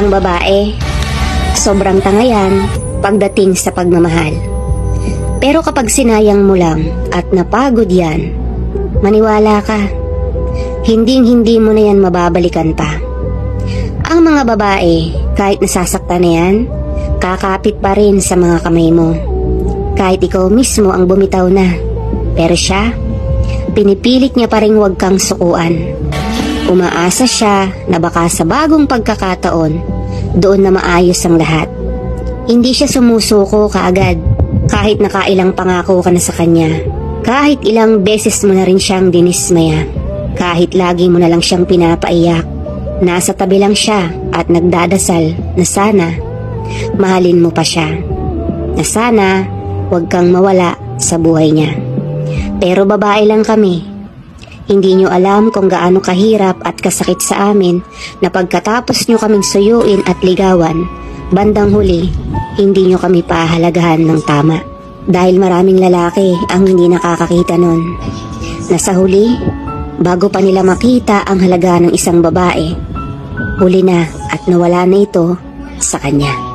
Ang babae, sobrang tanga yan pagdating sa pagmamahal. Pero kapag sinayang mo lang at napagod yan, maniwala ka, hinding hindi mo na yan mababalikan pa. Ang mga babae, kahit nasasaktan na yan, kakapit pa rin sa mga kamay mo. Kahit ikaw mismo ang bumitaw na. Pero siya, pinipilit niya pa rin huwag kang sukuan. Umaasa siya na baka sa bagong pagkakataon, doon na maayos ang lahat. Hindi siya sumusuko kaagad kahit nakailang pangako ka na sa kanya. Kahit ilang beses mo na rin siyang dinismaya. Kahit lagi mo na lang siyang pinapaiyak. Nasa tabi lang siya at nagdadasal na sana mahalin mo pa siya. Na sana huwag kang mawala sa buhay niya. Pero babae lang kami. Hindi nyo alam kung gaano kahirap at kasakit sa amin na pagkatapos nyo kaming suyuin at ligawan, bandang huli, hindi nyo kami pahalagahan ng tama. Dahil maraming lalaki ang hindi nakakakita nun. Na sa huli, bago pa nila makita ang halaga ng isang babae, huli na at nawala na ito sa kanya.